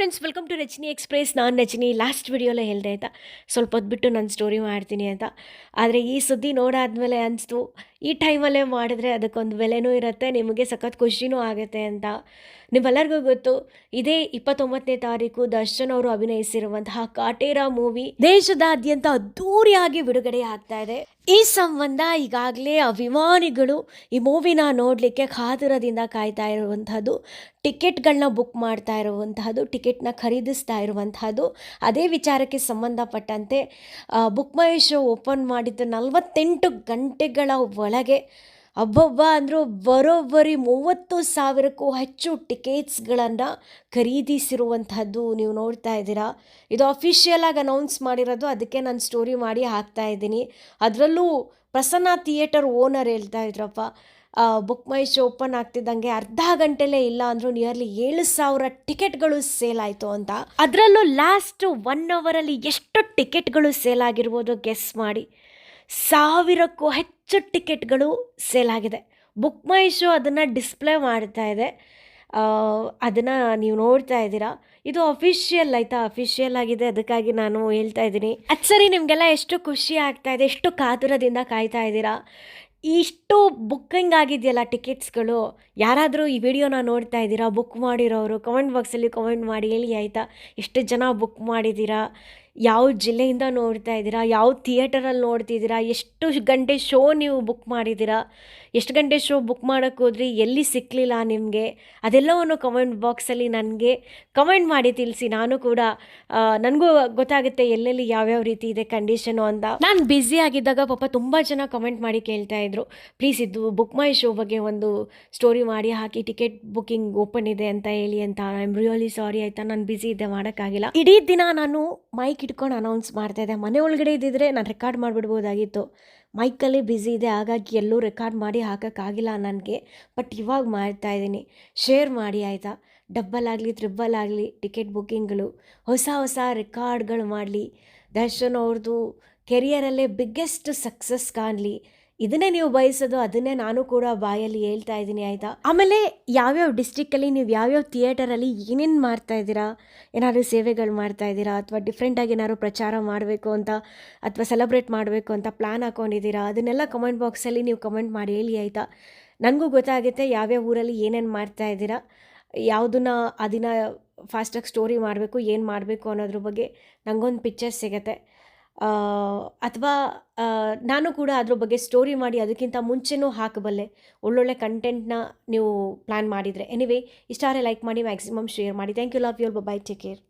Friends welcome to Rachani express ನಾನು Rachini last ವಿಡಿಯೋಲೇ ಹೇಳಿದೆ, ಆಯಿತಾ? ಸ್ವಲ್ಪ ಹೊತ್ತು ಬಿಟ್ಟು ನಾನು ಸ್ಟೋರಿ ಮಾಡ್ತೀನಿ ಅಂತ ಆದರೆ ಈ ಸುದ್ದಿ ನೋಡಾದ್ಮೇಲೆ ಅನಿಸ್ತು, ಈ ಟೈಮಲ್ಲೇ ಮಾಡಿದ್ರೆ ಅದಕ್ಕೊಂದು ಬೆಲೆನೂ ಇರುತ್ತೆ, ನಿಮಗೆ ಸಖತ್ ಖುಷಿನೂ ಆಗುತ್ತೆ ಅಂತ. ನಿಮ್ಮೆಲ್ಲರಿಗೂ ಗೊತ್ತು, ಇದೇ ಇಪ್ಪತ್ತೊಂಬತ್ತನೇ ತಾರೀಕು ದರ್ಶನ್ ಅವರು ಅಭಿನಯಿಸಿರುವಂತಹ ಕಾಟೇರಾ ಮೂವಿ ದೇಶದಾದ್ಯಂತ ಅದ್ದೂರಿಯಾಗಿ ಬಿಡುಗಡೆ ಆಗ್ತಾ ಇದೆ. ಈ ಸಂಬಂಧ ಈಗಾಗಲೇ ಅಭಿಮಾನಿಗಳು ಈ ಮೂವಿನ ನೋಡಲಿಕ್ಕೆ ಕಾತುರದಿಂದ ಕಾಯ್ತಾ ಇರುವಂಥದ್ದು ಟಿಕೆಟ್ಗಳನ್ನ ಬುಕ್ ಮಾಡ್ತಾ ಇರುವಂತಹದ್ದು ಟಿಕೆಟ್ನ ಖರೀದಿಸ್ತಾ ಇರುವಂತಹದ್ದು ಅದೇ ವಿಚಾರಕ್ಕೆ ಸಂಬಂಧಪಟ್ಟಂತೆ ಬುಕ್ ಮೈ ಶೋ ಓಪನ್ ಮಾಡಿದ್ದು ನಲವತ್ತೆಂಟು ಗಂಟೆಗಳ ಒಳಗೆ ಅಬ್ಬಬ್ಬ ಅಂದರೂ ಬರೋಬ್ಬರಿ ಮೂವತ್ತು ಸಾವಿರಕ್ಕೂ ಹೆಚ್ಚು ಟಿಕೆಟ್ಸ್ಗಳನ್ನು ಖರೀದಿಸಿರುವಂಥದ್ದು ನೀವು ನೋಡ್ತಾ ಇದ್ದೀರಾ. ಇದು ಅಫಿಷಿಯಲ್ ಆಗಿ ಅನೌನ್ಸ್ ಮಾಡಿರೋದು, ಅದಕ್ಕೆ ನಾನು ಸ್ಟೋರಿ ಮಾಡಿ ಹಾಕ್ತಾ ಇದ್ದೀನಿ. ಅದರಲ್ಲೂ ಪ್ರಸನ್ನ ಥಿಯೇಟರ್ ಓನರ್ ಹೇಳ್ತಾ ಇದ್ರಪ್ಪ ಬುಕ್ ಮೈ ಶೋ ಓಪನ್ ಆಗ್ತಿದ್ದಂಗೆ ಅರ್ಧ ಗಂಟೆಲೇ ಇಲ್ಲ ಅಂದರೂ ನಿಯರ್ಲಿ ಏಳು ಸಾವಿರ ಟಿಕೆಟ್ಗಳು ಸೇಲ್ ಆಯಿತು ಅಂತ. ಅದರಲ್ಲೂ ಲಾಸ್ಟ್ ಒನ್ ಅವರಲ್ಲಿ ಎಷ್ಟು ಟಿಕೆಟ್ಗಳು ಸೇಲ್ ಆಗಿರ್ಬೋದು ಗೆಸ್ ಮಾಡಿ. ಸಾವಿರಕ್ಕೂ ಹೆಚ್ಚು ಟಿಕೆಟ್ಗಳು ಸೇಲ್ ಆಗಿದೆ. ಬುಕ್ ಮೈ ಶೋ ಅದನ್ನು ಡಿಸ್ಪ್ಲೇ ಮಾಡ್ತಾ ಇದೆ. ಅದನ್ನು ನೀವು ನೋಡ್ತಾ ಇದ್ದೀರಾ? ಇದು ಅಫಿಷಿಯಲ್ ಆಯಿತಾ? ಅಫಿಷಿಯಲ್ ಆಗಿದೆ. ಅದಕ್ಕಾಗಿ ನಾನು ಹೇಳ್ತಾ ಇದ್ದೀನಿ. ಅದು ಸರಿ, ನಿಮಗೆಲ್ಲ ಎಷ್ಟು ಖುಷಿ ಆಗ್ತಾ ಇದೆ? ಎಷ್ಟು ಕಾತುರದಿಂದ ಕಾಯ್ತಾ ಇದ್ದೀರಾ? ಇಷ್ಟು ಬುಕ್ಕಿಂಗ್ ಆಗಿದೆಯಲ್ಲ ಟಿಕೆಟ್ಸ್ಗಳು? ಯಾರಾದರೂ ಈ ವಿಡಿಯೋನ ನೋಡ್ತಾ ಇದ್ದೀರಾ? ಬುಕ್ ಮಾಡಿರೋರು, ಕಮೆಂಟ್ ಬಾಕ್ಸಲ್ಲಿ ಕಮೆಂಟ್ ಮಾಡಿ, ಹೇಳಿ ಆಯಿತಾ? ಎಷ್ಟು ಜನ ಬುಕ್ ಮಾಡಿದ್ದೀರಾ? ಯಾವ ಜಿಲ್ಲೆಯಿಂದ ನೋಡ್ತಾ ಇದ್ದೀರಾ? ಯಾವ ಥಿಯೇಟರಲ್ಲಿ ನೋಡ್ತಿದ್ದೀರಾ? ಎಷ್ಟು ಗಂಟೆ ಶೋ ನೀವು ಬುಕ್ ಮಾಡಿದ್ದೀರಾ? ಎಷ್ಟು ಗಂಟೆ ಶೋ ಬುಕ್ ಮಾಡೋಕ್ಕೆ ಹೋದ್ರಿ? ಎಲ್ಲಿ ಸಿಕ್ಕಲಿಲ್ಲ ನಿಮಗೆ? ಅದೆಲ್ಲವನ್ನು ಕಮೆಂಟ್ ಬಾಕ್ಸಲ್ಲಿ ನನಗೆ ಕಮೆಂಟ್ ಮಾಡಿ ತಿಳಿಸಿ. ನಾನು ಕೂಡ ನನಗೂ ಗೊತ್ತಾಗುತ್ತೆ ಎಲ್ಲೆಲ್ಲಿ ಯಾವ್ಯಾವ ರೀತಿ ಇದೆ ಕಂಡೀಷನು ಅಂತ. ನಾನು ಬ್ಯುಸಿ ಆಗಿದ್ದಾಗ ಪಾಪ ತುಂಬ ಜನ ಕಮೆಂಟ್ ಮಾಡಿ ಕೇಳ್ತಾ ಇದ್ರು. ಪ್ಲೀಸ್ ಇದು ಬುಕ್ ಮೈ ಶೋ ಬಗ್ಗೆ ಒಂದು ಸ್ಟೋರಿ ಮಾಡಿ, ಹಾಕಿ ಟಿಕೆಟ್ ಬುಕ್ಕಿಂಗ್ ಓಪನ್ ಇದೆ ಅಂತ ಹೇಳಿ ಅಂತ. ಐ ಆಮ್ ರಿಯಲಿ ಸಾರಿ ಆಯಿತಾ? ನಾನು ಬ್ಯುಸಿ ಇದ್ದೆ, ಮಾಡೋಕ್ಕಾಗಿಲ್ಲ. ಇಡೀ ದಿನ ನಾನು ಮೈಕ್ ಇಟ್ಕೊಂಡು ಅನೌನ್ಸ್ ಮಾಡ್ತಾ ಇದ್ದೆ. ಮನೆ ಒಳಗಡೆ ಇದ್ದಿದ್ರೆ ನಾನು ರೆಕಾರ್ಡ್ ಮಾಡಿಬಿಡ್ಬೋದಾಗಿತ್ತು. ಮೈಕಲ್ಲಿ ಬ್ಯುಸಿ ಇದೆ ಹಾಗಾಗಿ ಎಲ್ಲೂ ರೆಕಾರ್ಡ್ ಮಾಡಿ ಹಾಕೋಕ್ಕಾಗಿಲ್ಲ ನನಗೆ. ಬಟ್ ಇವಾಗ ಮಾಡ್ತಾ ಇದ್ದೀನಿ. ಶೇರ್ ಮಾಡಿ ಆಯಿತಾ? ಡಬ್ಬಲ್ ಆಗಲಿ ತ್ರಿಬ್ಬಲ್ ಆಗಲಿ ಟಿಕೆಟ್ ಬುಕ್ಕಿಂಗ್ಗಳು ಹೊಸ ಹೊಸ ರೆಕಾರ್ಡ್ಗಳು ಮಾಡಲಿ. ದರ್ಶನ್ ಅವ್ರದ್ದು ಕೆರಿಯರಲ್ಲೇ ಬಿಗ್ಗೆಸ್ಟ್ ಸಕ್ಸಸ್ ಕಾಣಲಿ. ಇದನ್ನೇ ನೀವು ಬಯಸೋದು, ಅದನ್ನೇ ನಾನು ಕೂಡ ಬಾಯಲ್ಲಿ ಹೇಳ್ತಾ ಇದ್ದೀನಿ, ಆಯಿತಾ? ಆಮೇಲೆ ಯಾವ್ಯಾವ ಡಿಸ್ಟಿಕ್ಕಲ್ಲಿ ನೀವು ಯಾವ್ಯಾವ ಥಿಯೇಟರಲ್ಲಿ ಏನೇನು ಮಾಡ್ತಾ ಇದ್ದೀರಾ? ಏನಾದರೂ ಸೇವೆಗಳು ಮಾಡ್ತಾ ಇದ್ದೀರಾ? ಅಥವಾ ಡಿಫ್ರೆಂಟಾಗಿ ಏನಾದ್ರು ಪ್ರಚಾರ ಮಾಡಬೇಕು ಅಂತ, ಅಥವಾ ಸೆಲೆಬ್ರೇಟ್ ಮಾಡಬೇಕು ಅಂತ ಪ್ಲ್ಯಾನ್ ಹಾಕೊಂಡಿದ್ದೀರಾ? ಅದನ್ನೆಲ್ಲ ಕಮೆಂಟ್ ಬಾಕ್ಸಲ್ಲಿ ನೀವು ಕಮೆಂಟ್ ಮಾಡಿ ಹೇಳಿ, ಆಯಿತಾ? ನನಗೂ ಗೊತ್ತಾಗುತ್ತೆ ಯಾವ್ಯಾವ ಊರಲ್ಲಿ ಏನೇನು ಮಾಡ್ತಾ ಇದ್ದೀರಾ? ಯಾವುದನ್ನ ಆ ದಿನ ಫಾಸ್ಟಾಗಿ ಸ್ಟೋರಿ ಮಾಡಬೇಕು, ಏನು ಮಾಡಬೇಕು ಅನ್ನೋದ್ರ ಬಗ್ಗೆ ನನಗೊಂದು ಪಿಕ್ಚರ್ ಸಿಗುತ್ತೆ. ಅಥವಾ ನಾನು ಕೂಡ ಅದ್ರ ಬಗ್ಗೆ ಸ್ಟೋರಿ ಮಾಡಿ ಅದಕ್ಕಿಂತ ಮುಂಚೆನೂ ಹಾಕಬಲ್ಲೆ. ಒಳ್ಳೊಳ್ಳೆ ಕಂಟೆಂಟ್ನ ನೀವು ಪ್ಲ್ಯಾನ್ ಮಾಡಿದರೆ. ಎನಿವೇ ಇಷ್ಟಾರೆ ಲೈಕ್ ಮಾಡಿ ಮ್ಯಾಕ್ಸಿಮಮ್ ಶೇರ್ ಮಾಡಿ. Thank you love your bye take care